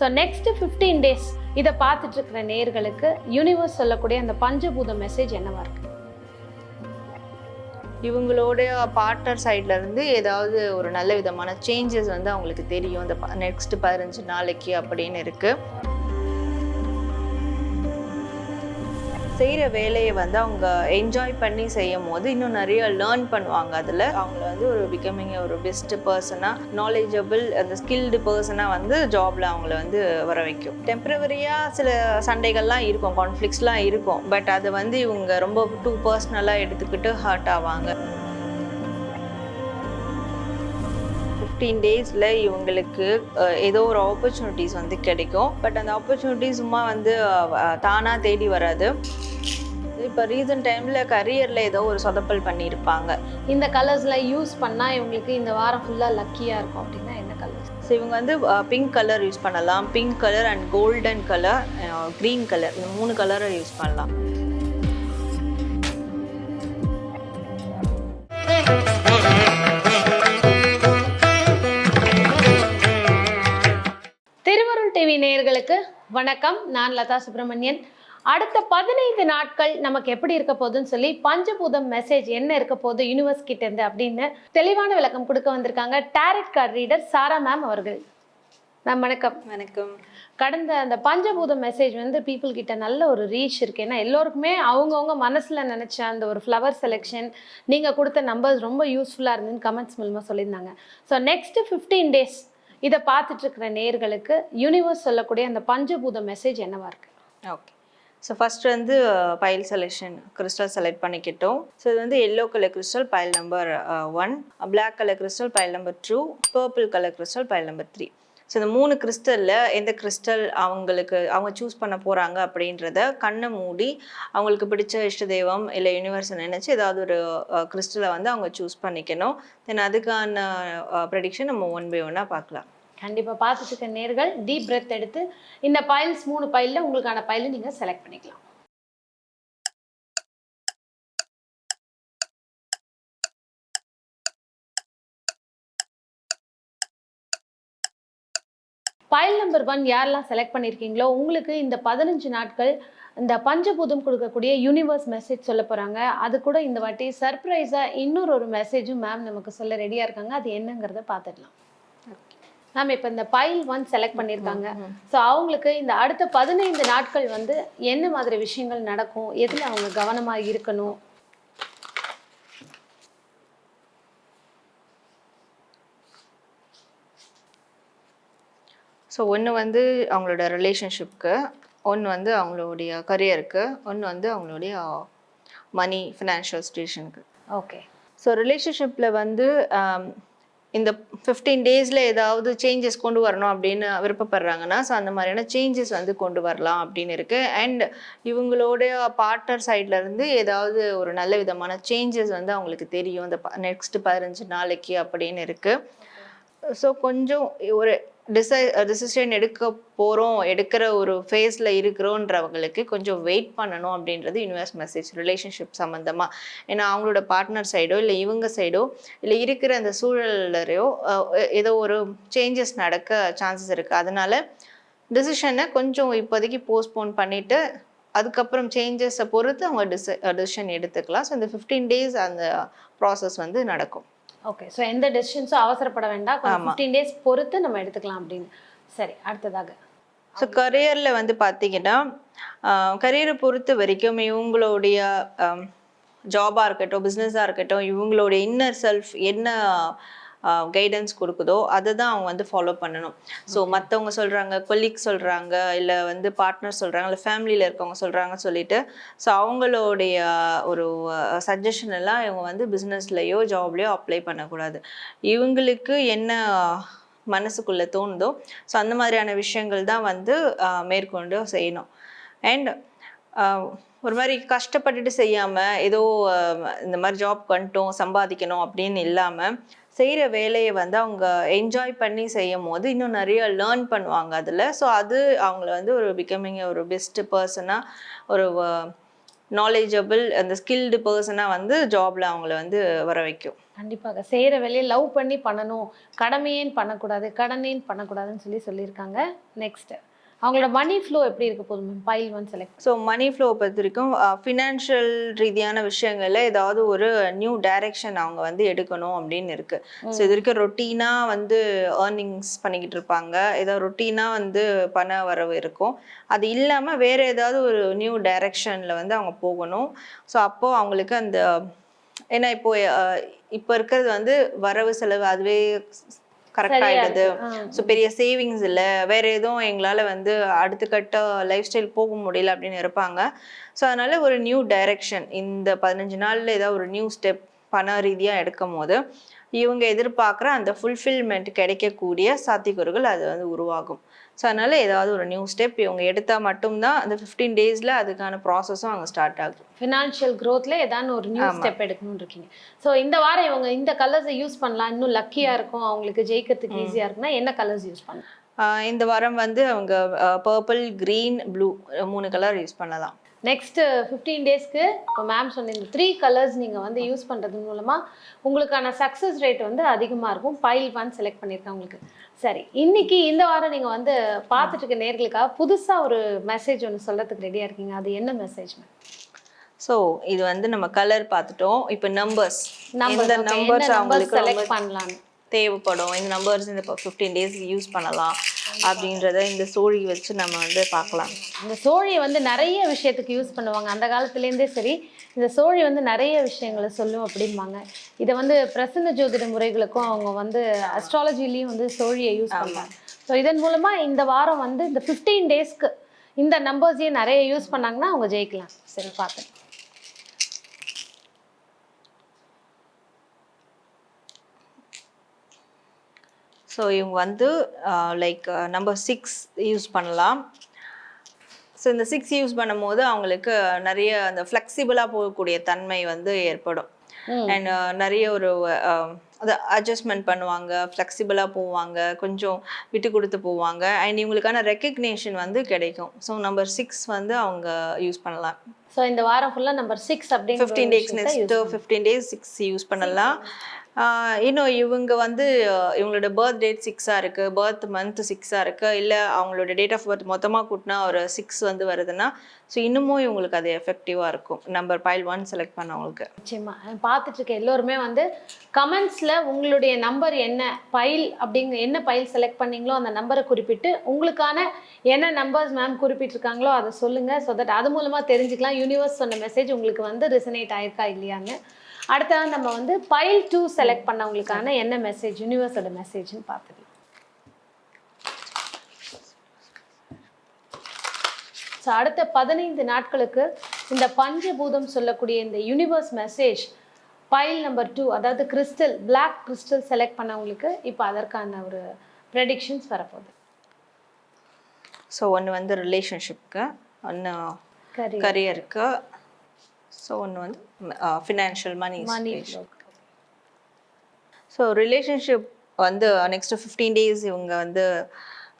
So next fifteen days இதை பார்த்துட்டு இருக்கிற நேர்களுக்கு யூனிவர்ஸ் சொல்லக்கூடிய அந்த பஞ்சபூத மெசேஜ் என்னவா இருக்கு? இவங்களோடைய பார்ட்னர் சைட்ல இருந்து ஏதாவது ஒரு நல்ல விதமான சேஞ்சஸ் வந்து அவங்களுக்கு தெரியும். இந்த நெக்ஸ்ட் பதினஞ்சு நாளைக்கு அப்படின்னு இருக்கு. செய்கிற வேலையை வந்து அவங்க என்ஜாய் பண்ணி செய்யும் போது இன்னும் நிறைய லேர்ன் பண்ணுவாங்க அதில். அவங்கள வந்து ஒரு பிகமிங் ஒரு பெஸ்ட் பர்சனாக நாலேஜபிள் அந்த ஸ்கில்டு பர்சனாக வந்து ஜாபில் அவங்கள வந்து வர வைக்கும். டெம்பரவரியாக சில சண்டைகள்லாம் இருக்கும் கான்ஃப்ளிக்ஸ்லாம் இருக்கும். பட் அதை வந்து இவங்க ரொம்ப டூ பர்சனலாக எடுத்துக்கிட்டு ஹர்ட் ஆவாங்க. ஃபிஃப்டீன் டேஸில் இவங்களுக்கு ஏதோ ஒரு ஆப்பர்ச்சுனிட்டிஸ் வந்து கிடைக்கும். பட் அந்த ஆப்பர்ச்சுனிட்டி சும்மா வந்து தானாக தேடி வராது. இப்போ ரீசன்ட் டைமில் கரியரில் ஏதோ ஒரு சொதப்பல் பண்ணியிருப்பாங்க இந்த கலர்ஸ்லாம் யூஸ் பண்ணால் இவங்களுக்கு இந்த வாரம் ஃபுல்லாக லக்கியாக இருக்கும் அப்படின்னா என்ன கலர்ஸ் ஸோ இவங்க வந்து பிங்க் கலர் யூஸ் பண்ணலாம். Pink colour and golden colour green colour இந்த மூணு கலரை யூஸ் பண்ணலாம். டிவி நேயர்களுக்கு வணக்கம். நான் லதா சுப்பிரமணியன். அடுத்த பதினைந்து நாட்கள் நமக்கு எப்படி இருக்க போகுதுன்னு சொல்லி பஞ்சபூதம் மெசேஜ் என்ன இருக்க போகுது யூனிவர்ஸ் கிட்ட இருந்து அப்படின்னு தெளிவான விளக்கம் கொடுக்க வந்திருக்காங்க tarot card reader Sara ma'am அவர்கள். மேம் வணக்கம். வணக்கம். கடந்த அந்த பஞ்சபூத மெசேஜ் வந்து பீப்புள் கிட்ட நல்ல ஒரு ரீச் இருக்கு. ஏன்னா எல்லோருக்குமே அவங்கவுங்க மனசுல நினைச்ச அந்த ஒரு ஃப்ளவர் செலெக்ஷன் நீங்க கொடுத்த நம்பர்ஸ் ரொம்ப யூஸ்ஃபுல்லா இருந்துன்னு கமெண்ட்ஸ் மூலமா சொல்லியிருந்தாங்க. ஸோ நெக்ஸ்ட் ஃபிஃப்டீன் டேஸ் இதை பார்த்துட்டு இருக்கிற நேர்களுக்கு யூனிவர்ஸ் சொல்லக்கூடிய அந்த பஞ்சபூத மெசேஜ் என்னவா இருக்கு? ஓகே ஸோ ஃபஸ்ட் வந்து பைல் செலெக்ஷன் கிறிஸ்டல் செலக்ட் பண்ணிக்கிட்டோம். ஸோ இது வந்து yellow colour crystal pile number one black colour crystal pile number two purple colour crystal pile number three so இந்த மூணு கிறிஸ்டலில் எந்த கிறிஸ்டல் அவங்களுக்கு அவங்க சூஸ் பண்ண போகிறாங்க அப்படின்றத கண்ணை மூடி அவங்களுக்கு பிடிச்ச இஷ்ட தெய்வம் இல்லை யூனிவர்ஸை நினச்சி ஏதாவது ஒரு கிறிஸ்டலை வந்து அவங்க சூஸ் பண்ணிக்கணும். தென் அதுக்கான ப்ரெடிக்ஷன் நம்ம ஒன் பை ஒன்னாக பார்க்கலாம். கண்டிப்பாக பார்த்துட்டு நேர்கள் டீப் பிரெத் எடுத்து இந்த பைல்ஸ் மூணு பைலில் உங்களுக்கான பைலை நீங்கள் செலக்ட் பண்ணிக்கலாம். பைல் நம்பர் ஒன் யாரெல்லாம் செலக்ட் பண்ணியிருக்கீங்களோ உங்களுக்கு இந்த பதினஞ்சு நாட்கள் இந்த பஞ்சபூதம் கொடுக்கக்கூடிய யூனிவர்ஸ் மெசேஜ் சொல்ல போகிறாங்க அது கூட இந்த வாட்டி சர்ப்ரைஸாக இன்னொரு ஒரு மெசேஜும் மேம் நமக்கு சொல்ல ரெடியாக இருக்காங்க. அது என்னங்கிறத பார்த்துடலாம். மேம் இப்போ இந்த பைல் ஒன் செலக்ட் பண்ணியிருக்காங்க ஸோ அவங்களுக்கு இந்த அடுத்த பதினைந்து நாட்கள் வந்து என்ன மாதிரி விஷயங்கள் நடக்கும்? எதில் அவங்க கவனமாக இருக்கணும்? ஸோ ஒன்று வந்து அவங்களோட ரிலேஷன்ஷிப்க்கு ஒன்று வந்து அவங்களுடைய கரியருக்கு ஒன்று வந்து அவங்களுடைய மணி ஃபினான்ஷியல் சுச்சுவேஷனுக்கு ஓகே ஸோ ரிலேஷன்ஷிப்பில் வந்து ஆம், இந்த ஃபிஃப்டீன் டேஸில் ஏதாவது சேஞ்சஸ் கொண்டு வரணும் அப்படின்னு விருப்பப்படுறாங்கன்னா ஸோ அந்த மாதிரியான சேஞ்சஸ் வந்து கொண்டு வரலாம் அப்படின்னு இருக்குது அண்ட் இவங்களுடைய பார்ட்னர் சைட்ல இருந்து ஏதாவது ஒரு நல்ல விதமான சேஞ்சஸ் வந்து அவங்களுக்கு தெரியும். இந்த நெக்ஸ்ட் பதினஞ்சு நாளைக்கு அப்படின்னு இருக்குது ஸோ கொஞ்சம் ஒரு டிசை டிசிஷன் எடுக்க போகிறோம் எடுக்கிற ஒரு ஃபேஸில் இருக்கிறோன்றவங்களுக்கு கொஞ்சம் வெயிட் பண்ணணும் அப்படின்றது யூனிவர்ஸ் மெசேஜ் ரிலேஷன்ஷிப் சம்மந்தமாக ஏன்னா அவங்களோட பார்ட்னர் சைடோ இல்லை இவங்க சைடோ இல்லை இருக்கிற அந்த சூழலையோ ஏதோ ஒரு சேஞ்சஸ் நடக்க சான்சஸ் இருக்குது அதனால டிசிஷனை கொஞ்சம் இப்போதைக்கு போஸ்ட்போன் பண்ணிவிட்டு அதுக்கப்புறம் சேஞ்சஸை பொறுத்து அவங்க டிசி டிசிஷன் எடுத்துக்கலாம். ஸோ இந்த ஃபிஃப்டீன் டேஸ் அந்த ப்ராசஸ் வந்து நடக்கும். ஓகே ஸோ எந்த டெசிஷன்ஸும் அவசரப்பட வேண்டாம். ஃபிஃப்டீன் டேஸ் பொறுத்து நம்ம எடுத்துக்கலாம் அப்படின்னு. சரி அடுத்ததாக. ஸோ கரியரில் வந்து பார்த்தீங்கன்னா கரியரை பொறுத்த வரைக்கும் இவங்களுடைய ஜாபாக இருக்கட்டும் பிஸ்னஸாக இருக்கட்டும் இவங்களுடைய இன்னர் செல்ஃப் என்ன கைடன்ஸ் கொடுக்குதோ அதை தான் அவங்க வந்து ஃபாலோ பண்ணணும். ஸோ மற்றவங்க சொல்கிறாங்க கொலீக் சொல்கிறாங்க இல்லை வந்து பார்ட்னர் சொல்கிறாங்க இல்லை ஃபேமிலியில் இருக்கவங்க சொல்கிறாங்க சொல்லிட்டு ஸோ அவங்களுடைய ஒரு சஜஷன் எல்லாம் இவங்க வந்து பிஸ்னஸ்லையோ ஜாப்லேயோ அப்ளை பண்ணக்கூடாது. இவங்களுக்கு என்ன மனசுக்குள்ளே தோணுதோ ஸோ அந்த மாதிரியான விஷயங்கள் தான் வந்து மேற்கொண்டு செய்யணும். அண்ட் ஒரு மாதிரி கஷ்டப்பட்டுட்டு செய்யாமல் ஏதோ இந்த மாதிரி ஜாப் பண்ணிட்டோம் சம்பாதிக்கணும் அப்படின்னு இல்லாமல் செய்கிற வேலையை வந்து அவங்க என்ஜாய் பண்ணி செய்யும் போது இன்னும் நிறைய லேர்ன் பண்ணுவாங்க அதில். ஸோ அது அவங்கள வந்து ஒரு பிகமிங் ஒரு பெஸ்ட் பர்சனாக ஒரு நாலேஜபிள் அந்த ஸ்கில்டு பர்சனாக வந்து ஜாபில் அவங்கள வந்து வர வைக்கும். கண்டிப்பாக. செய்கிற வேலையை லவ் பண்ணி பண்ணணும். கடமையேன்னு பண்ணக்கூடாது கடனேன்னு பண்ணக்கூடாதுன்னு சொல்லி சொல்லியிருக்காங்க. நெக்ஸ்ட்டு அவங்களோட மணி ஃப்ளோ எப்படி இருக்க போதும் ma'am pile one select so money flow பொறுத்த வரைக்கும் ஃபினான்ஷியல் ரீதியான விஷயங்களில் ஏதாவது ஒரு நியூ டைரக்ஷன் அவங்க வந்து எடுக்கணும் அப்படின்னு இருக்கு. ஸோ இது வரைக்கும் ரொட்டீனாக வந்து ஏர்னிங்ஸ் பண்ணிக்கிட்டு இருப்பாங்க. ஏதோ ரொட்டீனாக வந்து பண வரவு இருக்கும். அது இல்லாமல் வேற ஏதாவது ஒரு நியூ டைரக்ஷனில் வந்து அவங்க போகணும். ஸோ அப்போது அவங்களுக்கு அந்த ஏன்னா இப்போ இப்போ இருக்கிறது வந்து வரவு செலவு அதுவே கரெக்ட் ஆயிடுது. ஸோ பெரிய சேவிங்ஸ் இல்லை. வேற எதுவும் எங்களால் வந்து அடுத்த கட்ட லைஃப் ஸ்டைல் போக முடியல அப்படின்னு இருப்பாங்க. ஸோ அதனால ஒரு நியூ டைரக்ஷன் இந்த பதினஞ்சு நாளில் ஏதாவது ஒரு நியூ ஸ்டெப் பண ரீதியாக எடுக்கும் போது இவங்க எதிர்பார்க்குற அந்த ஃபுல்ஃபில்மெண்ட் கிடைக்கக்கூடிய சாத்தியக்கூறுகள் அது வந்து உருவாகும். ஸோ அதனால ஏதாவது ஒரு நியூ ஸ்டெப் இவங்க எடுத்தால் மட்டும்தான் அந்த ஃபிஃப்டீன் டேஸில் அதுக்கான ப்ராசஸும் அங்கே ஸ்டார்ட் ஆகும். ஃபினான்ஷியல் க்ரோத்ல ஏதாவது ஒரு நியூ ஸ்டெப் எடுக்கணும்னு இருக்கீங்க. ஸோ இந்த வாரம் இவங்க இந்த கலர்ஸை யூஸ் பண்ணலாம். இன்னும் லக்கியாக இருக்கும். அவங்களுக்கு ஜெயிக்கிறதுக்கு ஈஸியாக இருக்குன்னா என்ன கலர்ஸ் யூஸ் பண்ணலாம்? இந்த வாரம் வந்து அவங்க பர்பிள் க்ரீன் ப்ளூ மூணு கலர் யூஸ் பண்ணலாம். நெக்ஸ்ட் ஃபிஃப்டீன் டேஸ்க்கு இப்போ மேம் சொன்ன இந்த த்ரீ கலர்ஸ் நீங்கள் வந்து யூஸ் பண்ணுறது மூலமாக உங்களுக்கான சக்ஸஸ் ரேட் வந்து அதிகமாக இருக்கும். பைல் ஒன் செலக்ட் பண்ணியிருக்கேன் உங்களுக்கு. சரி இன்னைக்கு இந்த வாரம் நீங்கள் வந்து பார்த்துட்டு இருக்க நேர்களுக்காக புதுசாக ஒரு மெசேஜ் ஒன்று சொல்கிறதுக்கு ரெடியாக இருக்கீங்க. அது என்ன மெசேஜ் ஸோ இது வந்து நம்ம கலர் பார்த்துட்டோம். இப்போ நம்பர்ஸ் நம்பர் இந்த நம்பர்ஸ் அவங்களுக்கு செலக்ட் பண்ணலான்னு தேவைப்படும். இந்த நம்பர்ஸ் இந்த ஃபிஃப்டீன் டேஸ் யூஸ் பண்ணலாம் அப்படின்றத இந்த சோழி வச்சு நம்ம வந்து பார்க்கலாம். இந்த சோழியை வந்து நிறைய விஷயத்துக்கு யூஸ் பண்ணுவாங்க. அந்த காலத்துலேருந்தே சரி இந்த சோழி வந்து நிறைய விஷயங்களை சொல்லும் அப்படிம்பாங்க. இதை வந்து பிரசன்ன ஜோதிட முறைகளுக்கும் அவங்க வந்து அஸ்ட்ராலஜிலையும் வந்து சோழியை யூஸ் பண்ணுவாங்க. ஸோ இதன் மூலமாக இந்த வாரம் வந்து இந்த ஃபிஃப்டீன் டேஸ்க்கு இந்த நம்பர்ஸையும் நிறைய யூஸ் பண்ணாங்கன்னா அவங்க ஜெயிக்கலாம். சரி பார்த்தேன் ஸோ இவங்க வந்து லைக் நம்பர் சிக்ஸ் யூஸ் பண்ணலாம். ஸோ இந்த சிக்ஸ் யூஸ் பண்ணும்போது அவங்களுக்கு நிறைய அந்த ஃப்ளெக்சிபிளாக போகக்கூடிய தன்மை வந்து ஏற்படும். அண்ட் நிறைய ஒரு அது அட்ஜஸ்ட்மெண்ட் பண்ணுவாங்க ஃப்ளெக்சிபிளாக போவாங்க கொஞ்சம் விட்டு கொடுத்து போவாங்க. அண்ட் இவங்களுக்கான ரெக்கக்னேஷன் வந்து கிடைக்கும். ஸோ நம்பர் சிக்ஸ் வந்து அவங்க யூஸ் பண்ணலாம். ஸோ இந்த வாரம் ஃபுல்லாக நம்பர் சிக்ஸ் அப்படின்னு fifteen days next fifteen days six use பண்ணலாம். இன்னும் இவங்க வந்து இவங்களோட பர்த் டேட் சிக்ஸாக இருக்குது பர்த் மந்த் சிக்ஸாக இருக்குது இல்லை அவங்களோட டேட் ஆஃப் பர்த் மொத்தமாக கூட்டினா ஒரு சிக்ஸ் வந்து வருதுன்னா ஸோ இன்னமும் இவங்களுக்கு அது எஃபெக்டிவாக இருக்கும். நம்பர் பைல் ஒன் செலக்ட் பண்ணவங்களுக்கு. நிச்சயமா. பார்த்துட்டு இருக்க எல்லோருமே வந்து கமெண்ட்ஸில் உங்களுடைய நம்பர் என்ன பைல் அப்படிங்க என்ன பைல் செலக்ட் பண்ணீங்களோ அந்த நம்பரை குறிப்பிட்டு உங்களுக்கான என்ன நம்பர்ஸ் மேம் குறிப்பிட்டிருக்காங்களோ அதை சொல்லுங்கள் ஸோ தட் அது மூலமாக தெரிஞ்சுக்கலாம். யூனிவர்ஸ் சொன்ன மெசேஜ் உங்களுக்கு வந்து ரிசனேட் ஆயிருக்கா இல்லையான்னு. அடுத்தது நம்ம வந்து பைல் டூ செலக்ட் பண்ணவங்களுக்கான என்ன மெசேஜ் யூனிவர்ஸோட மெசேஜ்னு பார்த்துக்கலாம் ஸோ அடுத்த பதினைந்து நாட்களுக்கு இந்த பஞ்சபூதம் சொல்லக்கூடிய இந்த universe message pile number two அதாவது கிறிஸ்டல் பிளாக் கிறிஸ்டல் செலக்ட் பண்ணவங்களுக்கு இப்போ அதற்கான ஒரு ப்ரெடிக்ஷன்ஸ் வரப்போகுது. ஸோ ஒன்று வந்து ரிலேஷன்ஷிப்க்கு ஒன்று கரி கரியருக்கு ஸோ ஒன்று வந்து financial money money so relationship வந்து நெக்ஸ்ட் ஃபிஃப்டீன் டேஸ் இவங்க வந்து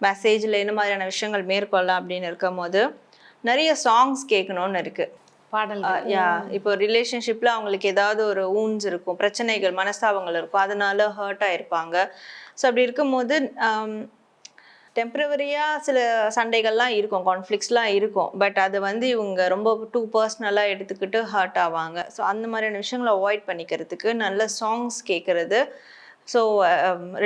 மெசேஜில் என்ன மாதிரியான விஷயங்கள் மேற்கொள்ளலாம் அப்படின்னு இருக்கும்போது நிறைய சாங்ஸ் கேட்கணும்னு இருக்கு. பாடல்கள். யா இப்போ ரிலேஷன்ஷிப்பில் அவங்களுக்கு ஏதாவது ஒரு ஊன்ஸ் இருக்கும் பிரச்சனைகள் மனஸ்தாபங்கள் இருக்கும் அதனால ஹர்ட் ஆயிருப்பாங்க. ஸோ அப்படி இருக்கும்போது டெம்பரவரியாக சில சண்டைகள்லாம் இருக்கும் கான்ஃப்ளிக்ஸ்லாம் இருக்கும். பட் அதை வந்து இவங்க ரொம்ப டூ பர்சனலாக எடுத்துக்கிட்டு ஹர்ட் ஆவாங்க. ஸோ அந்த மாதிரியான விஷயங்களை அவாய்ட் பண்ணிக்கிறதுக்கு நல்ல சாங்ஸ் கேட்குறது ஸோ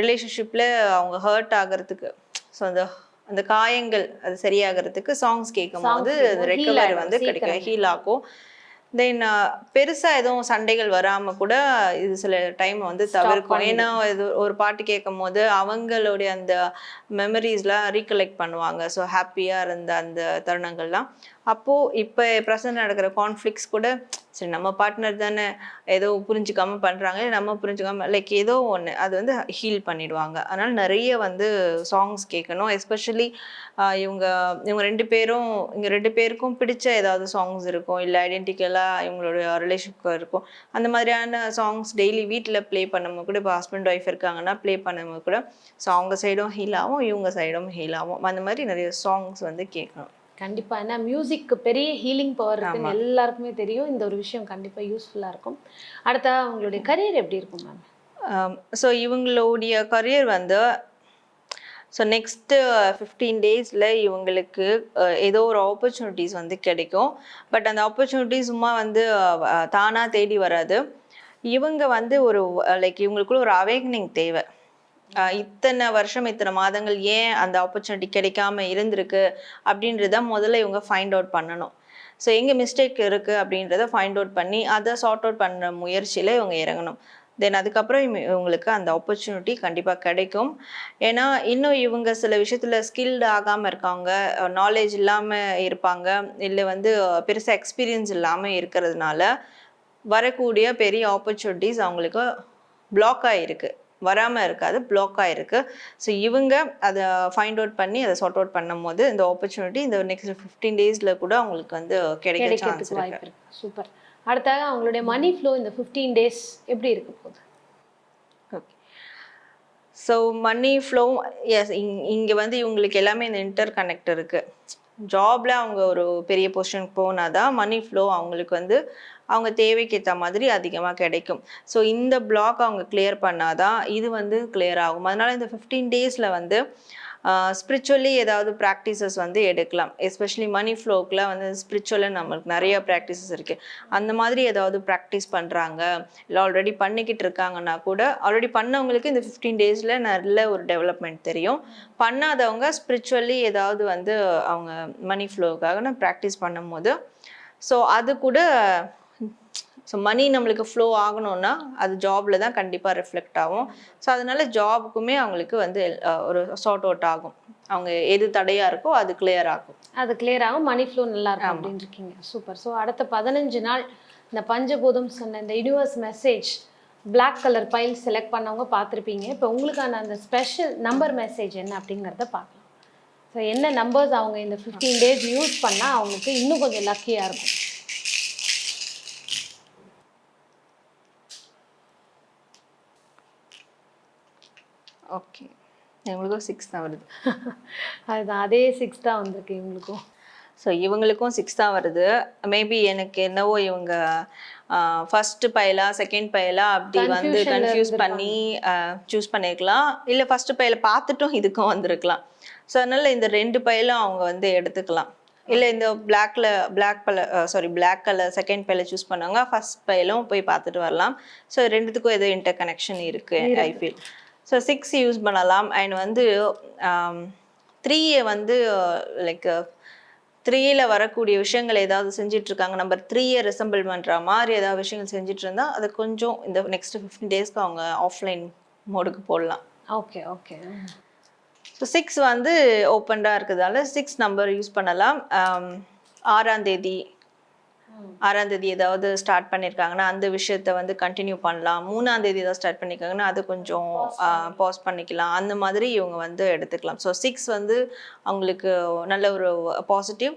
ரிலேஷன்ஷிப்பில் அவங்க ஹர்ட் ஆகிறதுக்கு ஸோ அந்த அந்த காயங்கள் அது சரியாகிறதுக்கு சாங்ஸ் கேட்கும். Heal ரெக்கவரி வந்து கிடைக்கும் ஹீல் ஆகும். தென் பெருசாக எதுவும் சண்டைகள் வராமல் கூட இது சில டைம் வந்து தவிர்க்கும் ஏன்னா இது ஒரு பாட்டு கேட்கும் போது அவங்களுடைய அந்த மெமரிஸ்லாம் ரீகலெக்ட் பண்ணுவாங்க. ஸோ ஹாப்பியாக இருந்த அந்த தருணங்கள்லாம். அப்போது இப்போ ப்ரெசன்ட் நடக்கிற கான்ஃப்ளிக்ஸ் கூட சரி நம்ம பார்ட்னர் தானே ஏதோ புரிஞ்சுக்காமல் பண்ணுறாங்க நம்ம புரிஞ்சுக்காம லைக் ஏதோ ஒன்று அது வந்து ஹீல் பண்ணிடுவாங்க. அதனால் நிறைய வந்து சாங்ஸ் கேட்கணும் எஸ்பெஷலி இவங்க இவங்க ரெண்டு பேரும் இங்கே ரெண்டு பேருக்கும் பிடிச்ச ஏதாவது சாங்ஸ் இருக்கும் இல்லை ஐடென்டிக்கலாக இவங்களுடைய ரிலேஷன்ஷிப் இருக்கும். அந்த மாதிரியான சாங்ஸ் டெய்லி வீட்டில் ப்ளே பண்ணும்போது கூட இப்போ ஹஸ்பண்ட் ஒய்ஃப் இருக்காங்கன்னா ப்ளே பண்ணும்போது கூட ஸோ அவங்க சைடும் ஹீல் ஆகும் இவங்க சைடும் ஹீல் ஆகும். அந்த மாதிரி நிறைய சாங்ஸ் வந்து கேட்கணும். கண்டிப்பா. ஏன்னா மியூசிக்கு பெரிய ஹீலிங் பவர் இருக்குன்னு எல்லாருக்குமே தெரியும். இந்த ஒரு விஷயம் கண்டிப்பா யூஸ்ஃபுல்லா இருக்கும். அடுத்தா உங்களுடைய கரியர் எப்படி இருக்கும் மேம் ஸோ இவங்களுடைய கரியர் வந்து ஸோ நெக்ஸ்ட்டு ஃபிஃப்டீன் டேஸில் இவங்களுக்கு ஏதோ ஒரு ஆப்பர்ச்சுனிட்டிஸ் வந்து கிடைக்கும். பட் அந்த ஆப்பர்ச்சுனிட்டிஸ் சும்மா வந்து தானாக தேடி வராது. இவங்க வந்து ஒரு லைக் இவங்களுக்குள்ள ஒரு அவேக்னிங் தேவை. இத்தனை வருஷம் இத்தனை மாதங்கள் ஏன் அந்த ஆப்பர்ச்சுனிட்டி கிடைக்காம இருந்திருக்கு அப்படின்றத முதல்ல இவங்க ஃபைண்ட் அவுட் பண்ணணும். ஸோ எங்கே மிஸ்டேக் இருக்குது அப்படின்றத ஃபைண்ட் அவுட் பண்ணி அதை சார்ட் அவுட் பண்ணுற முயற்சியில் இவங்க இறங்கணும். தென் அதுக்கப்புறம் இவங்களுக்கு அந்த ஆப்பர்ச்சுனிட்டி கண்டிப்பாக கிடைக்கும். ஏன்னா இன்னும் இவங்க சில விஷயத்தில் ஸ்கில்டு ஆகாமல் இருக்காங்க நாலேஜ் இல்லாமல் இருப்பாங்க இல்லை வந்து பெருசாக எக்ஸ்பீரியன்ஸ் இல்லாமல் இருக்கிறதுனால வரக்கூடிய பெரிய ஆப்பர்ச்சுனிட்டிஸ் அவங்களுக்கு பிளாக் ஆகிருக்கு வராமல் இருக்காது பிளாக் ஆகிருக்கு ஸோ இவங்க அதை ஃபைண்ட் அவுட் பண்ணி அதை சார்ட் அவுட் பண்ணும் போது இந்த ஆப்பர்ச்சுனிட்டி இந்த நெக்ஸ்ட் ஃபிஃப்டீன் டேஸில் கூட அவங்களுக்கு வந்து கிடைக்க சான்ஸ் இருக்கு. சூப்பர் அடுத்தாக அவங்களுடைய மணி ஃப்ளோ இந்த 15 டேஸ் எப்படி இருக்க போகுது? Okay so money flow yes இங் இங்கே வந்து இவங்களுக்கு எல்லாமே இந்த இன்டர் கனெக்ட் இருக்குது ஜாப்ல அவங்க ஒரு பெரிய பொசிஷனுக்கு போனால் தான் மணி ஃப்ளோ அவங்களுக்கு வந்து அவங்க தேவைக்கு ஏற்ற மாதிரி அதிகமாக கிடைக்கும். ஸோ இந்த பிளாக் அவங்க கிளியர் பண்ணாதான் இது வந்து கிளியர் ஆகும். அதனால இந்த ஃபிஃப்டீன் டேஸில் வந்து ஸ்பிரிச்சுவலி ஏதாவது ப்ராக்டிசஸ் வந்து எடுக்கலாம். எஸ்பெஷலி மணி ஃப்ளோக்கெலாம் வந்து ஸ்பிரிச்சுவலாக நம்மளுக்கு நிறைய ப்ராக்டிசஸ் இருக்குது அந்த மாதிரி ஏதாவது ப்ராக்டிஸ் பண்ணுறாங்க இல்லை ஆல்ரெடி பண்ணிக்கிட்டு இருக்காங்கன்னா கூட ஆல்ரெடி பண்ணவங்களுக்கு இந்த ஃபிஃப்டீன் டேஸில் நல்ல ஒரு டெவலப்மெண்ட் தெரியும். பண்ணாதவங்க ஸ்பிரிச்சுவலி ஏதாவது வந்து அவங்க மணி ஃப்ளோக்காக நான் ப்ராக்டிஸ் பண்ணும்போது ஸோ அது கூட ஸோ மணி நம்மளுக்கு ஃப்ளோ ஆகணும்னா அது ஜாப்ல தான் கண்டிப்பாக ரிஃப்ளெக்ட் ஆகும். ஸோ அதனால ஜாபுக்குமே அவங்களுக்கு வந்து ஒரு சார்ட் அவுட் ஆகும். அவங்க எது தடையா இருக்கோ அது கிளியர் ஆகும். அது clear ஆகும். மணி ஃப்ளோ நல்லா இருக்கும் அப்படின்னு இருக்கீங்க. சூப்பர் ஸோ அடுத்த பதினஞ்சு நாள் இந்த பஞ்சபூதம் சொன்ன இந்த universe message Black colour pile select பண்ணவங்க பார்த்துருப்பீங்க. இப்போ உங்களுக்கான அந்த ஸ்பெஷல் நம்பர் மெசேஜ் என்ன அப்படிங்கிறத பார்க்கலாம். ஸோ என்ன நம்பர்ஸ் அவங்க இந்த ஃபிஃப்டீன் டேஸ் யூஸ் பண்ணால் அவங்களுக்கு இன்னும் கொஞ்சம் லக்கியாக இருக்கும். ஓகே. இவங்களுக்கும் சிக்ஸ் தான் வருது. அதுதான் அதே சிக்ஸ் தான் வந்திருக்கு இவங்களுக்கும். ஸோ இவங்களுக்கும் சிக்ஸ் தான் வருது. மேபி எனக்கு என்னவோ இவங்க ஃபர்ஸ்ட் பயலா செகண்ட் பயலா அப்படி வந்து கன்ஃபியூஸ் பண்ணி சூஸ் பண்ணியிருக்கலாம் இல்லை ஃபர்ஸ்ட் பயல பார்த்துட்டும் இதுக்கும் வந்திருக்கலாம். ஸோ அதனால இந்த ரெண்டு பயலும் அவங்க வந்து எடுத்துக்கலாம். இல்லை இந்த பிளாக்ல black colour sorry black colour second பையில சூஸ் பண்ணவங்க. ஃபர்ஸ்ட் பையிலும் போய் பார்த்துட்டு வரலாம். ஸோ ரெண்டுத்துக்கும் ஏதோ இன்டர் கனெக்ஷன் இருக்கு. I feel so six use பண்ணலாம். அண்ட் வந்து த்ரீயை வந்து லைக் த்ரீல வரக்கூடிய விஷயங்கள் ஏதாவது செஞ்சுட்டு இருக்காங்க நம்பர் த்ரீயை ரிசம்பிள் பண்ற மாதிரி ஏதாவது விஷயங்கள் செஞ்சுட்டு அதை கொஞ்சம் இந்த நெக்ஸ்ட் ஃபிஃப்டீன் டேஸ்க்கு அவங்க ஆஃப்லைன் மோடுக்கு போடலாம். ஓகே ஓகே ஸோ சிக்ஸ் வந்து ஓப்பன்டாக இருக்கிறதால சிக்ஸ் நம்பர் யூஸ் பண்ணலாம். ஆம், ஆறாம் தேதி ஆறாம் தேதி ஏதாவது ஸ்டார்ட் பண்ணியிருக்காங்கன்னா அந்த விஷயத்த வந்து கண்டினியூ பண்ணலாம். மூணாம் தேதி ஏதாவது ஸ்டார்ட் பண்ணியிருக்காங்கன்னா அது கொஞ்சம் பாஸ் பண்ணிக்கலாம். அந்த மாதிரி இவங்க வந்து எடுத்துக்கலாம். ஸோ சிக்ஸ் வந்து அவங்களுக்கு நல்ல ஒரு பாசிட்டிவ்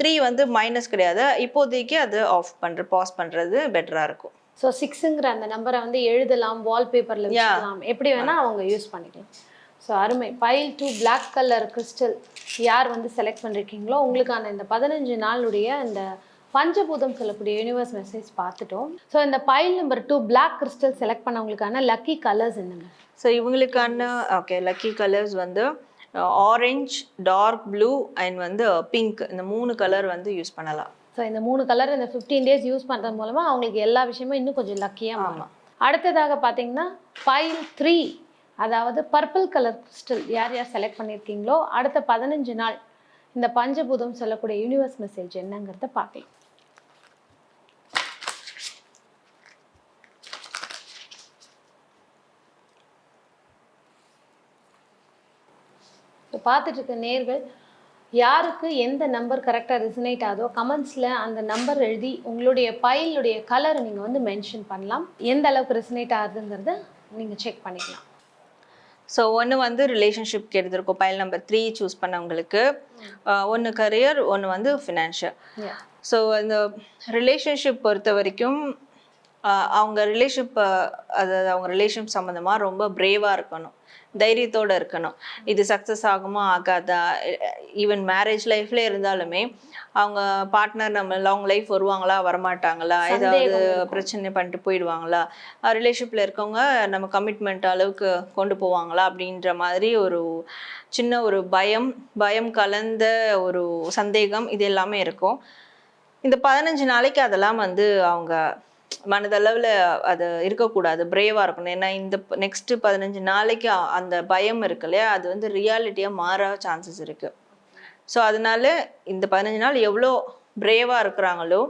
த்ரீ வந்து மைனஸ் கிடையாது. இப்போதைக்கு அது ஆஃப் பண்ணுற பாஸ் பண்ணுறது பெட்டராக இருக்கும். ஸோ சிக்ஸுங்கிற அந்த நம்பரை வந்து எழுதலாம் வால்பேப்பரில் வச்சுக்கலாம். எப்படி வேணால் அவங்க யூஸ் பண்ணிக்கலாம். ஸோ அருமை. File two Black colour crystal யார் வந்து செலக்ட் பண்ணிருக்கீங்களோ உங்களுக்கான இந்த பதினஞ்சு நாளுடைய இந்த பஞ்சபூதம் சொல்லக்கூடிய யூனிவர்ஸ் மெசேஜ் பார்த்துட்டோம். ஸோ இந்த file number two Black crystal select பண்ணவங்களுக்கான lucky colours என்னங்க? ஸோ இவங்களுக்கான ஓகே லக்கி கலர்ஸ் வந்து ஆரஞ்ச் டார்க் ப்ளூ அண்ட் வந்து பிங்க் இந்த மூணு கலர் வந்து யூஸ் பண்ணலாம். ஸோ இந்த மூணு கலர் இந்த ஃபிஃப்டீன் டேஸ் யூஸ் பண்ணுறது மூலமாக அவங்களுக்கு எல்லா விஷயமும் இன்னும் கொஞ்சம் லக்கியாக மாறும். அடுத்ததாக பார்த்தீங்கன்னா பைல் த்ரீ அதாவது பர்பிள் கலர் கிறிஸ்டல் யார் யார் செலக்ட் பண்ணியிருக்கீங்களோ அடுத்த பதினஞ்சு நாள் இந்த பஞ்சபூதம் சொல்லக்கூடிய யூனிவர்ஸ் மெசேஜ் என்னங்கிறத பார்க்கலாம் இப்போ பார்த்துட்டு இருக்க நேர்கள் யாருக்கு எந்த நம்பர் கரெக்டாக ரெசினேட் ஆகுதோ கமெண்ட்ஸில் அந்த நம்பர் எழுதி உங்களுடைய பைலுடைய கலரை நீங்கள் வந்து மென்ஷன் பண்ணலாம். எந்த அளவுக்கு ரெசினேட் ஆகுதுங்கிறத நீங்கள் செக் பண்ணிக்கலாம். ஸோ ஒன்று வந்து ரிலேஷன்ஷிப்க்கு எடுத்திருக்கோம் பைல் நம்பர் த்ரீ சூஸ் பண்ணவங்களுக்கு. ஒன்று கரியர் ஒன்று வந்து ஃபினான்ஷியல். ஸோ இந்த ரிலேஷன்ஷிப் பொறுத்த வரைக்கும் அவங்க ரிலேஷன்ஷிப் அதாவது அவங்க ரிலேஷன்ஷிப் சம்மந்தமா ரொம்ப பிரேவாக இருக்கணும். தைரியத்தோட இருக்கணும். இது சக்ஸஸ் ஆகுமா ஆகாதா? ஈவன் மேரேஜ் லைஃப்ல இருந்தாலுமே அவங்க பார்ட்னர் நம்ம லாங் லைஃப் வருவாங்களா வரமாட்டாங்களா? ஏதாவது. பிரச்சனை பண்ணிட்டு போயிடுவாங்களா? ரிலேஷன்ஷிப்பில் இருக்கவங்க நம்ம கமிட்மெண்ட் அளவுக்கு கொண்டு போவாங்களா? அப்படின்ற மாதிரி ஒரு சின்ன ஒரு பயம் பயம் கலந்த ஒரு சந்தேகம் இது எல்லாமே இருக்கும். இந்த பதினஞ்சு நாளைக்கு அதெல்லாம் வந்து அவங்க மனதளவில் அது இருக்கக்கூடாது பிரேவாக இருக்கணும். ஏன்னா இந்த நெக்ஸ்ட் பதினஞ்சு நாளைக்கு அந்த பயம் இருக்கு இல்லையா? அது வந்து ரியாலிட்டியாக மாற சான்சஸ் இருக்கு. ஸோ அதனால இந்த பதினஞ்சு நாள் எவ்வளோ பிரேவாக இருக்கிறாங்களோ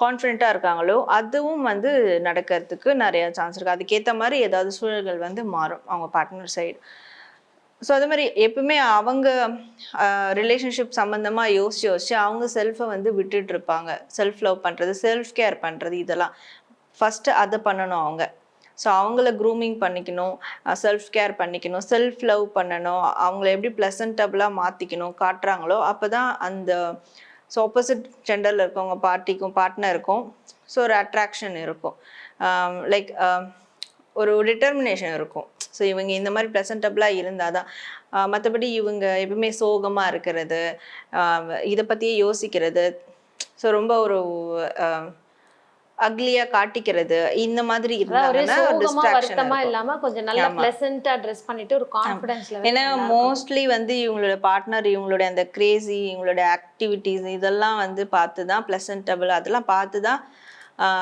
கான்ஃபிடென்ட்டாக இருக்காங்களோ அதுவும் வந்து நடக்கிறதுக்கு நிறைய சான்ஸ் இருக்குது அதுக்கேற்ற மாதிரி ஏதாவது சூழல்கள் வந்து மாறும் அவங்க பார்ட்னர் சைடு ஸோ அதே மாதிரி எப்பவுமே அவங்க ரிலேஷன்ஷிப் சம்மந்தமாக யோசிச்சு யோசிச்சு அவங்க செல்ஃபை வந்து விட்டுட்டு இருப்பாங்க. செல்ஃப் லவ் பண்ணுறது செல்ஃப் கேர் பண்ணுறது இதெல்லாம். ஃபஸ்ட்டு அதை பண்ணணும் அவங்க. ஸோ அவங்கள க்ரூமிங் பண்ணிக்கணும் செல்ஃப் கேர் பண்ணிக்கணும் செல்ஃப் லவ் பண்ணணும் அவங்கள எப்படி ப்ளசன்டபுளாக மாற்றிக்கணும் காட்டுறாங்களோ அப்போ தான் அந்த ஸோ ஆப்போசிட் ஜெண்டரில் இருக்கவங்க பார்ட்டிக்கும் பார்ட்னருக்கும் ஸோ ஒரு அட்ராக்ஷன் இருக்கும். Um, லைக் um, ஒரு டிட்டர்மினேஷன் இருக்கும். ஸோ இவங்க இந்த மாதிரி ப்ளசன்டபுளாக இருந்தால் தான் மற்றபடி இவங்க எப்பவுமே சோகமாக இருக்கிறது இதை பற்றியே யோசிக்கிறது. ஸோ ரொம்ப ஒரு அக்லியாக காட்டிக்கிறது. இந்த மாதிரி இருந்தாங்கன்னா இல்லாம கொஞ்சம் நல்லா. பிளசண்டா ட்ரெஸ் பண்ணிட்டு ஒரு கான்ஃபிடன்ஸ் ஏன்னா மோஸ்ட்லி வந்து இவங்களோட பார்ட்னர் இவங்களோட அந்த கிரேசி இவங்களோட ஆக்டிவிட்டீஸ் இதெல்லாம் வந்து பார்த்து தான் ப்ளசன்டபிள் அதெல்லாம் பார்த்து தான்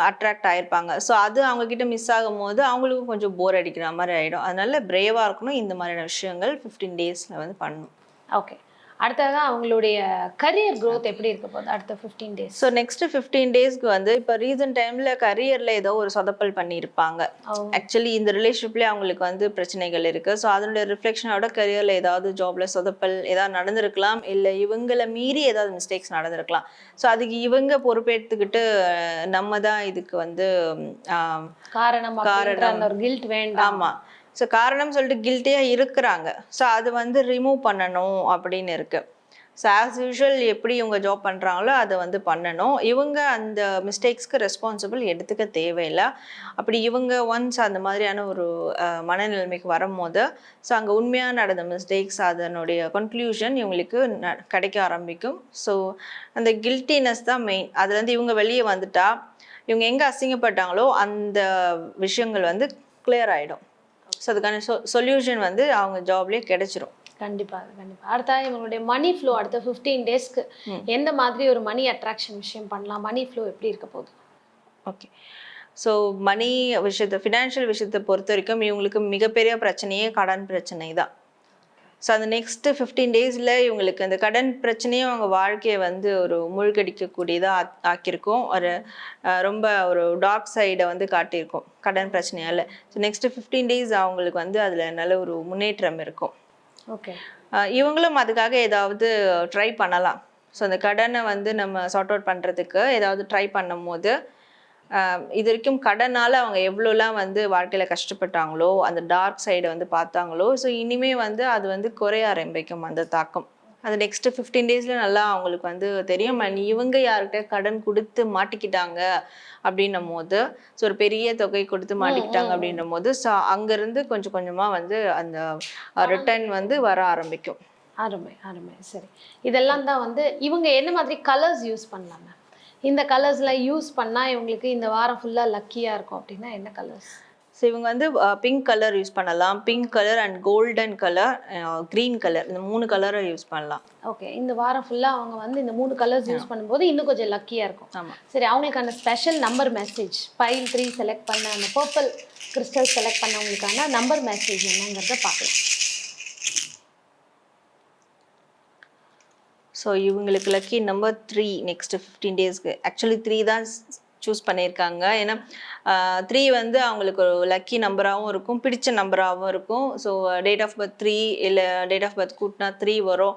அட்ராக்ட் ஆயிருப்பாங்க. ஸோ அது அவங்க கிட்ட மிஸ் ஆகும் போது அவங்களுக்கும் கொஞ்சம் போர் அடிக்கிற மாதிரி ஆயிடும். அதனால பிரேவாக இருக்கணும். இந்த மாதிரியான விஷயங்கள் ஃபிஃப்டீன் டேஸில் வந்து பண்ணணும். ஓகே அடுத்ததான் அவங்களுடைய கரியர் growth எப்படி இருக்க போகுது அடுத்த 15 டேஸ் ஸோ நெக்ஸ்ட் ஃபிஃப்டீன் டேஸ்க்கு வந்து இப்போ ரீசன்ட் டைமில் கரியரில் ஏதோ ஒரு சொதப்பல் பண்ணியிருப்பாங்க. ஆக்சுவலி இந்த ரிலேஷன்ஷிப்லேயே அவங்களுக்கு வந்து பிரச்சனைகள் இருக்குது ஸோ அதனுடைய ரிஃப்ளெக்ஷனோட கரியரில் ஏதாவது ஜாப்ல சொதப்பல் ஏதாவது நடந்திருக்கலாம்? இல்லை இவங்களை மீறி ஏதாவது மிஸ்டேக்ஸ் நடந்திருக்கலாம்? ஸோ அதுக்கு இவங்க பொறுப்பேற்றுக்கிட்டு நம்ம தான் இதுக்கு வந்து காரணம் காரணம். வேண்டாம். ஆமா. ஸோ காரணம் சொல்லிட்டு கில்ட்டியாக இருக்கிறாங்க. ஸோ அது வந்து ரிமூவ் பண்ணணும் அப்படின்னு இருக்குது ஸோ ஆஸ் யூஷுவல் எப்படி இவங்க ஜாப் பண்ணுறாங்களோ அதை வந்து பண்ணணும். இவங்க அந்த மிஸ்டேக்ஸ்க்கு ரெஸ்பான்சிபிள் எடுத்துக்க தேவையில்லை. அப்படி இவங்க ஒன்ஸ் அந்த மாதிரியான ஒரு மனநிலைமைக்கு வரும்போது ஸோ அங்கே உண்மையாக நடந்த மிஸ்டேக்ஸ் அதனுடைய கன்க்ளூஷன் இவங்களுக்கு ந- கிடைக்க ஆரம்பிக்கும். ஸோ அந்த கில்ட்டினஸ் தான் மெயின் அதுலேருந்து இவங்க வெளியே வந்துட்டா இவங்க எங்கே அசிங்கப்பட்டாங்களோ அந்த விஷயங்கள் வந்து கிளியர் ஆகிடும் ஸோ அதுக்கான சொ சொல்யூஷன் வந்து அவங்க ஜாப்லேயே கிடைச்சிரும். கண்டிப்பா கண்டிப்பா. அடுத்தா இவங்களுடைய மணி ஃப்ளோ அடுத்த 15 டேஸ்க்கு எந்த மாதிரி ஒரு மணி அட்ராக்ஷன் விஷயம் பண்ணலாம்? மணி ஃப்ளோ எப்படி இருக்க போகுது? ஓகே ஸோ மணி விஷயத்தை ஃபினான்ஷியல் விஷயத்தை பொறுத்த வரைக்கும் இவங்களுக்கு மிகப்பெரிய பிரச்சனையே கடன் பிரச்சனை தான். ஸோ அந்த நெக்ஸ்ட் ஃபிஃப்டீன் டேஸில் இவங்களுக்கு அந்த கடன் பிரச்சனையும் அவங்க வாழ்க்கையை வந்து ஒரு மூழ்கடிக்கக்கூடியதாக ஆக்கியிருக்கும். ஒரு ரொம்ப ஒரு டார்க் சைடை வந்து காட்டியிருக்கும் கடன் பிரச்சனையால். ஸோ நெக்ஸ்ட் ஃபிஃப்டீன் டேஸ் அவங்களுக்கு வந்து அதில் நல்ல ஒரு முன்னேற்றம் இருக்கும். ஓகே இவங்களும் அதுக்காக ஏதாவது ட்ரை பண்ணலாம். ஸோ அந்த கடனை வந்து நம்ம சார்ட் அவுட் பண்ணுறதுக்கு ஏதாவது ட்ரை பண்ணும்போது ஆஹ் இது வரைக்கும் கடனால் அவங்க எவ்வளோலாம் வந்து வாழ்க்கையில் கஷ்டப்பட்டாங்களோ அந்த டார்க் சைடை வந்து பார்த்தாங்களோ ஸோ இனிமே வந்து அது வந்து குறைய ஆரம்பிக்கும் அந்த தாக்கம். அது நெக்ஸ்ட் ஃபிஃப்டீன் டேஸில் நல்லா அவங்களுக்கு வந்து தெரியும். இவங்க யார்கிட்ட கடன் கொடுத்து மாட்டிக்கிட்டாங்க அப்படின்னும் போது ஸோ ஒரு பெரிய தொகை கொடுத்து மாட்டிக்கிட்டாங்க அப்படின்னும் போது ஸோ அங்கேருந்து கொஞ்சம் கொஞ்சமாக வந்து அந்த ரிட்டர்ன் வந்து வர ஆரம்பிக்கும். அருமை அருமை. சரி. இதெல்லாம் தான் வந்து இவங்க என்ன மாதிரி கலர்ஸ் யூஸ் பண்ணலாம் மேம் இந்த கலர்ஸ்லாம் யூஸ் பண்ணா இவங்களுக்கு இந்த வாரம் ஃபுல்லா லக்கியா இருக்கும் அப்படின்னா என்ன கலர்ஸ் ஸோ இவங்க வந்து பிங்க் கலர் யூஸ் பண்ணலாம். Pink colour and golden colour green colour இந்த மூணு கலரை யூஸ் பண்ணலாம். ஓகே இந்த வாரம் ஃபுல்லா அவங்க வந்து இந்த மூணு கலர்ஸ் யூஸ் பண்ணும்போது இன்னும் கொஞ்சம் லக்கியா இருக்கும். ஆமாம் சரி அவங்களுக்கான ஸ்பெஷல் நம்பர் மெசேஜ் பைல் த்ரீ செலக்ட் பண்ண அந்த பர்பிள் கிறிஸ்டல் செலக்ட் பண்ணவங்களுக்கான நம்பர் மெசேஜ் என்னங்கிறத பார்க்கலாம். ஸோ இவங்களுக்கு lucky number three next fifteen டேஸ்க்கு ஆக்சுவலி த்ரீ தான் சூஸ் பண்ணியிருக்காங்க. ஏன்னா த்ரீ வந்து அவங்களுக்கு ஒரு லக்கி நம்பராகவும் இருக்கும் பிடிச்ச நம்பராகவும் இருக்கும். So date of birth three இல்லை டேட் ஆஃப் பர்த் கூட்டினா த்ரீ வரும்.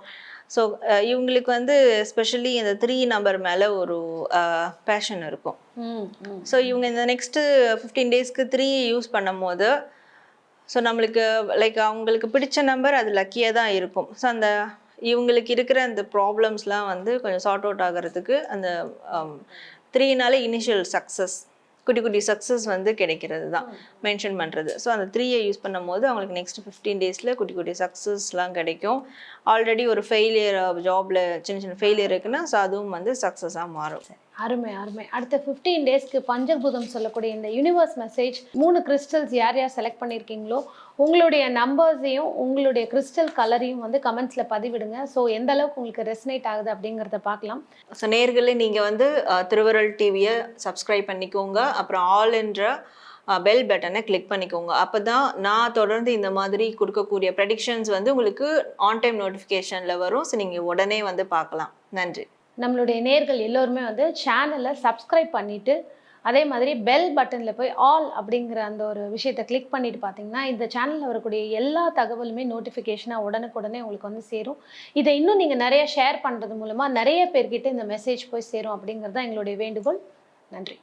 ஸோ இவங்களுக்கு வந்து ஸ்பெஷலி இந்த த்ரீ நம்பர் மேலே ஒரு பேஷன் இருக்கும். ஸோ இவங்க இந்த நெக்ஸ்ட்டு ஃபிஃப்டீன் டேஸ்க்கு த்ரீ யூஸ் பண்ணும்போது ஸோ நம்மளுக்கு லைக் அவங்களுக்கு பிடிச்ச நம்பர் அது லக்கியாக தான் இருக்கும். ஸோ அந்த இவங்களுக்கு இருக்கிற அந்த ப்ராப்ளம்ஸ்லாம் வந்து கொஞ்சம் சார்ட் அவுட் ஆகிறதுக்கு அந்த த்ரீனால இனிஷியல் சக்ஸஸ் குட்டி குட்டி சக்ஸஸ் வந்து கிடைக்கிறது தான் மென்ஷன் பண்ணுறது ஸோ அந்த த்ரீயை யூஸ் பண்ணும்போது அவங்களுக்கு நெக்ஸ்ட் ஃபிஃப்டீன் டேஸில் குட்டி குட்டி சக்ஸஸ்லாம் கிடைக்கும். ஆல்ரெடி ஒரு ஃபெயிலியர் ஜாபில் சின்ன சின்ன ஃபெயிலியர் இருக்குன்னா ஸோ அதுவும் வந்து சக்ஸஸாக மாறும். அருமை அருமை. அடுத்த ஃபிஃப்டீன் டேஸ்க்கு பஞ்சபூதம் சொல்லக்கூடிய இந்த யூனிவர்ஸ் மெசேஜ் மூணு கிறிஸ்டல்ஸ் யார் யார் செலக்ட் பண்ணியிருக்கீங்களோ உங்களுடைய நம்பர்ஸையும் உங்களுடைய கிறிஸ்டல் கலரையும் வந்து கமெண்ட்ஸில் பதிவிடுங்க. ஸோ எந்த அளவுக்கு உங்களுக்கு ரெசனேட் ஆகுது அப்படிங்கிறத பார்க்கலாம். ஸோ நேர்களே நீங்கள் வந்து திருவருள் டிவியை சப்ஸ்கிரைப் பண்ணிக்கோங்க. அப்புறம் ஆல் என்ற பெல் பட்டனை கிளிக் பண்ணிக்கோங்க. அப்போ தான் நான் தொடர்ந்து இந்த மாதிரி கொடுக்கக்கூடிய ப்ரெடிக்ஷன்ஸ் வந்து உங்களுக்கு ஆன் டைம் நோட்டிஃபிகேஷனில் வரும். ஸோ நீங்கள் உடனே வந்து பார்க்கலாம். நன்றி. நம்மளுடைய நேர்கள் எல்லோருமே வந்து சேனலை சப்ஸ்கிரைப் பண்ணிவிட்டு அதே மாதிரி பெல் பட்டனில் போய் ஆல் அப்படிங்கிற அந்த ஒரு விஷயத்தை கிளிக் பண்ணிட்டு பார்த்தீங்கன்னா இந்த சேனலில் வரக்கூடிய எல்லா தகவலுமே நோட்டிஃபிகேஷனாக உடனுக்குடனே உங்களுக்கு வந்து சேரும். இதை இன்னும் நீங்கள் நிறைய ஷேர் பண்ணுறது மூலமாக நிறைய பேர்கிட்ட இந்த மெசேஜ் போய் சேரும் அப்படிங்கிறது தான் எங்களுடைய வேண்டுகோள். நன்றி.